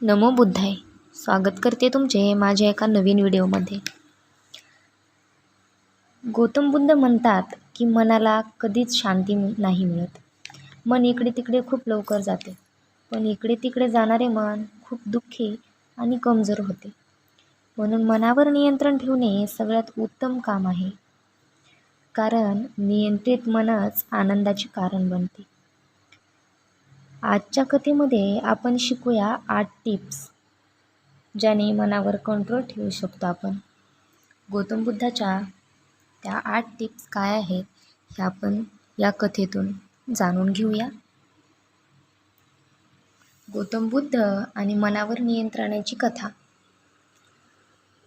नमो बुद्धाय. स्वागत करते तुमचे माझ्या एका नवीन व्हिडिओमध्ये. गौतम बुद्ध म्हणतात की मनाला कधीच शांती नाही मिळत. मन इकडे तिकडे खूप लवकर जाते. पण इकडे तिकडे जाणारे मन खूप दुःखी आणि कमजोर होते. म्हणून मनावर नियंत्रण ठेवणे सगळ्यात उत्तम काम आहे. कारण नियंत्रित मनच आनंदाचे कारण बनते. आजच्या कथेमध्ये आपण शिकूया आठ टिप्स ज्याने मनावर कंट्रोल ठेवू शकतो आपण. गौतम बुद्धाच्या त्या आठ टिप्स काय आहेत हे आपण या कथेतून जाणून घेऊया. गौतम बुद्ध आणि मनावर नियंत्रणाची कथा.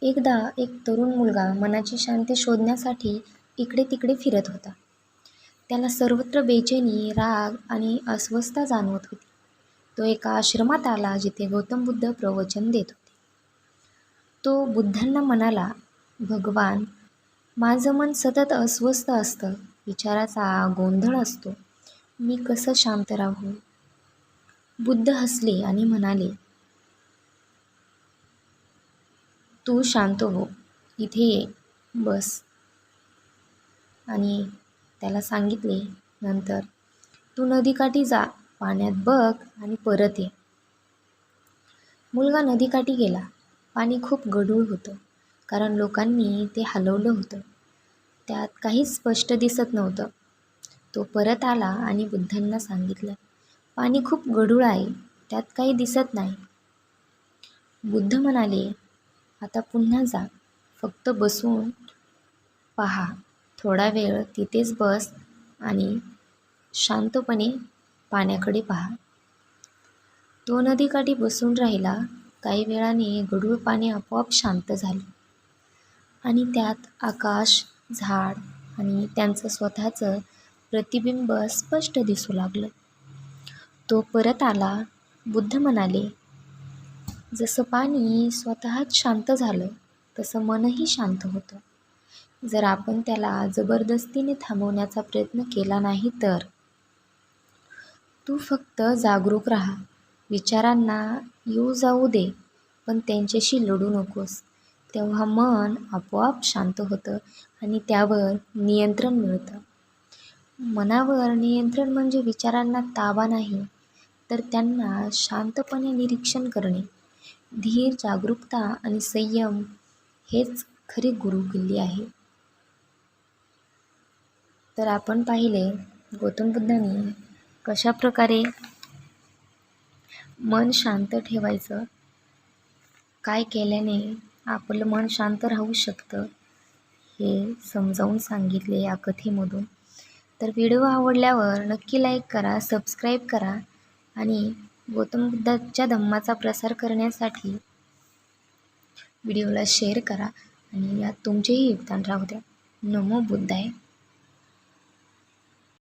एकदा एक तरुण मुलगा मनाची शांती शोधण्यासाठी इकडे तिकडे फिरत होता. त्याला सर्वत्र बेचैनी राग आणि अस्वस्थता जाणवत होती. तो एका आश्रमात आला जिथे गौतम बुद्ध प्रवचन देत होते. तो बुद्धांना म्हणाला भगवान माझं मन सतत अस्वस्थ असतं. विचाराचा गोंधळ असतो. मी कसं शांत राहू बुद्ध हसले आणि म्हणाले तू शांत हो. इथे ये. बस. आणि त्याला सांगितले नंतर तू नदीकाठी जा पाण्यात बघ आणि परत ये. मुलगा नदीकाठी गेला. पाणी खूप गढूळ होतं कारण लोकांनी ते हलवलं होतं. त्यात काहीच स्पष्ट दिसत नव्हतं. तो परत आला आणि बुद्धांना सांगितलं पाणी खूप गढूळ आहे त्यात काही दिसत नाही. बुद्ध म्हणाले आता पुन्हा जा फक्त बसून पहा. थोडा वेळ तिथेच बस आणि शांतपणे पाण्याकडे पहा. तो नदीकाठी बसून राहिला. काही वेळाने गढूळ पाणी आपोआप शांत झालं आणि त्यात आकाश झाड आणि त्यांचं स्वतःचं प्रतिबिंब स्पष्ट दिसू लागलं. तो परत आला. बुद्ध म्हणाले जसं पाणी स्वतःच शांत झालं तसं मनही शांत होतं. जर आपण त्याला जबरदस्तीने थांबवण्याचा प्रयत्न केला नाही तर? तू फक्त जागरूक राहा. विचारांना येऊ जाऊ दे पण त्यांच्याशी लढू नकोस. तेव्हा मन आपोआप शांत होतं आणि त्यावर नियंत्रण मिळतं. मनावर नियंत्रण म्हणजे विचारांना ताबा नाही तर त्यांना शांतपणे निरीक्षण करणे. धीर जागरूकता आणि संयम हेच खरी गुरुकिल्ली आहे. तर आपण पाहिले गौतम बुद्धांनी कशा प्रकारे मन शांत ठेवायचं काय केल्याने आपलं मन शांत राहू शकतं हे समजावून सांगितले या कथेमधून. तर व्हिडिओ आवडल्यावर नक्की लाईक करा सबस्क्राईब करा आणि गौतम बुद्धाच्या धम्माचा प्रसार करण्यासाठी व्हिडिओला शेअर करा. आणि यात तुमचेही योगदान राहू द्या. नमो बुद्धाय.